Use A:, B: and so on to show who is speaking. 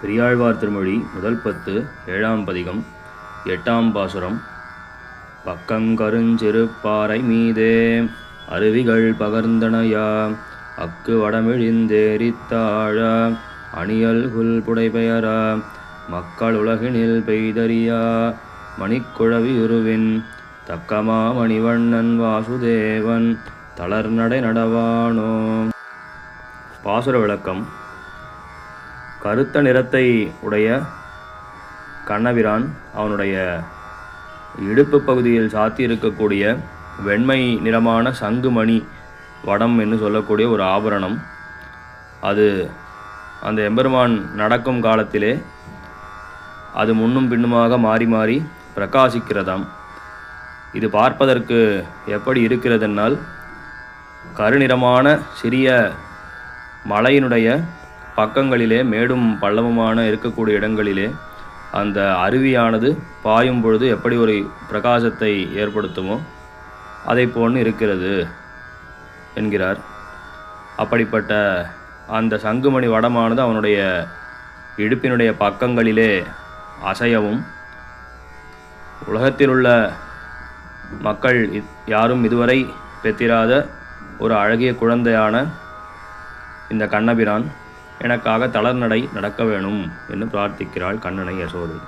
A: பெரியாழ்வார் திருமொழி முதல் பத்து ஏழாம் பதிகம் எட்டாம் பாசுரம். பக்கங்கருஞ்சிறுப்பாறை மீதே அருவிகள் பகர்ந்தனையா அக்கு வடமிழிந்தேரித்தாழ அணியல்குல் புடைபெயரா மக்கள் உலகினில் பெய்தறியா மணிக்குழவி உருவின் தக்கமா மணிவண்ணன் வாசுதேவன் தளர்நடை நடவானோ. பாசுர விளக்கம். கருத்த நிறத்தை உடைய கண்ணவிரான் அவனுடைய இடுப்பு பகுதியில் சாத்தியிருக்கக்கூடிய வெண்மை நிறமான சங்குமணி வடம் என்று சொல்லக்கூடிய ஒரு ஆபரணம். அது அந்த எம்பெருமான் நடக்கும் காலத்திலே அது முன்னும் பின்னுமாக மாறி மாறி பிரகாசிக்கிறதாம். இது பார்ப்பதற்கு எப்படி இருக்கிறதென்னால் கருநிறமான சிறிய மலையினுடைய பக்கங்களிலே மேடும் பள்ளமுமான இருக்கக்கூடிய இடங்களிலே அந்த அருவியானது பாயும் பொழுது எப்படி ஒரு பிரகாசத்தை ஏற்படுத்துமோ அதை போன்று இருக்கிறது என்கிறார். அப்படிப்பட்ட அந்த சங்குமணி வடமானது அவனுடைய இடுப்பினுடைய பக்கங்களிலே அசையவும் உலகத்தில் உள்ள மக்கள் யாரும் இதுவரை பெற்றிராத ஒரு அழகிய குழந்தையான இந்த கண்ணபிரான் எனக்காக தளர்நடை நடக்க வேணும் என்று பிரார்த்திக்கிறாள் கண்ணனை யசோதை.